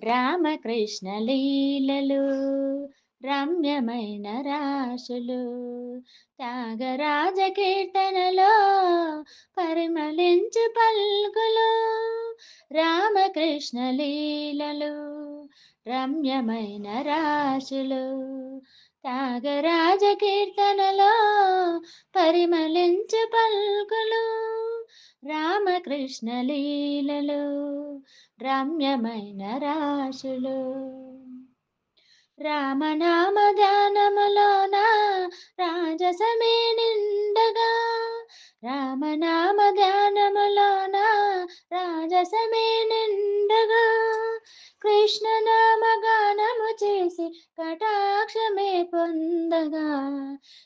రామకృష్ణ లీలలు రమ్యమైన రాశులు. త్యాగరాజ కీర్తనలో పరిమళించు పల్గులు రామకృష్ణ లీలలు రమ్యమైన రాశులు. త్యాగరాజ కీర్తనలో పరిమళించు పల్గులు కృష్ణ లీలలు రమ్యమైన రాశులు. రామనామ ధ్యానములోన రాజసమే నిండగా. రామనామ ధ్యానములోన రాజసమే నిండగా. కృష్ణనామ గానము చేసి కటాక్షమే పొందగా.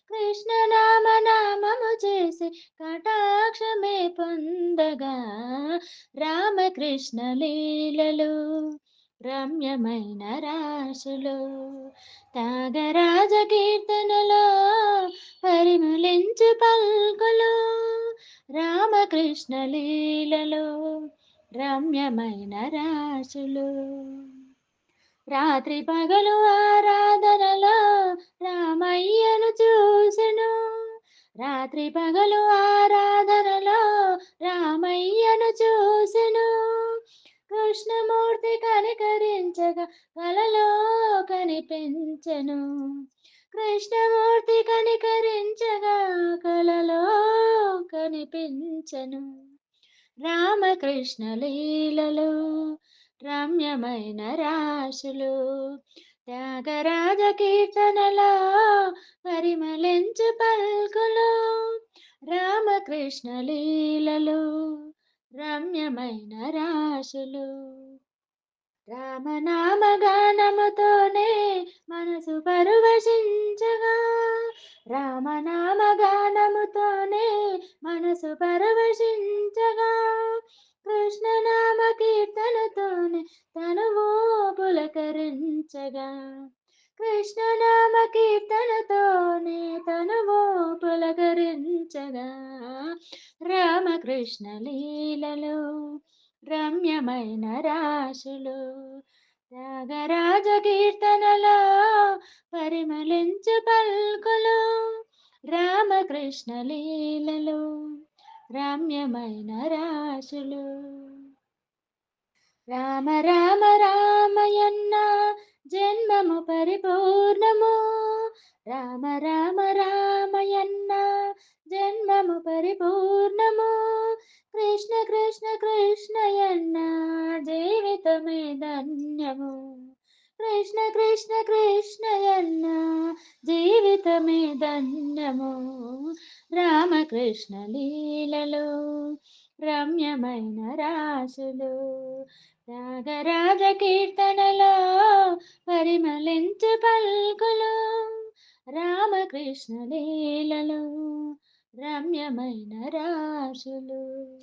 కృష్ణనామ నామము చేసి కట చూడగా రామకృష్ణ లీలలు రమ్యమైన రాశులు త్యాగరాజ కీర్తనలో పరిమళించు పల్కులు రామకృష్ణ లీలలో రమ్యమైన రాశులు రాత్రి పగలు ఆరాధనలో రామయ్యను చూసెను రాత్రి పగలు ఆ కలలో కనిపించను కృష్ణమూర్తి కనికరించగా కలలో కనిపించను రామకృష్ణ లీలలు రమ్యమైన రాశులు త్యాగరాజ కీర్తనలో పరిమళించు పల్కులు. రామకృష్ణ లీలలు రమ్యమైన రాశులు. రామనామగానముతోనే మనసు పరవశించగా. రామనామగానముతోనే మనసు పరవశించగా. కృష్ణనామ కీర్తనతోనే తనువు పులకరించగా. కృష్ణనామ కీర్తనతోనే తనువు పులకరించగా. రామకృష్ణ లీలలో రమ్యమైన రాశులు. త్యాగరాజ కీర్తనలో పరిమళించు పల్కులు. రామకృష్ణ లీలలు రమ్యమైన రాశులు. రామ రామ రామయన్న జన్మము పరిపూర్ణము. రామ రామ రామయన్న జన్మము పరిపూర్ణము. కృష్ణ కృష్ణ కృష్ణయన్న జీవితమే ధన్యము. కృష్ణ కృష్ణ కృష్ణయన్న జీవితమే ధన్యము. రామకృష్ణ లీలలో రమ్యమైన రాశులు రాగరాజ కీర్తనలో పరిమళించు పల్కులు రామకృష్ణ లీలలో రమ్యమైన రాసులు.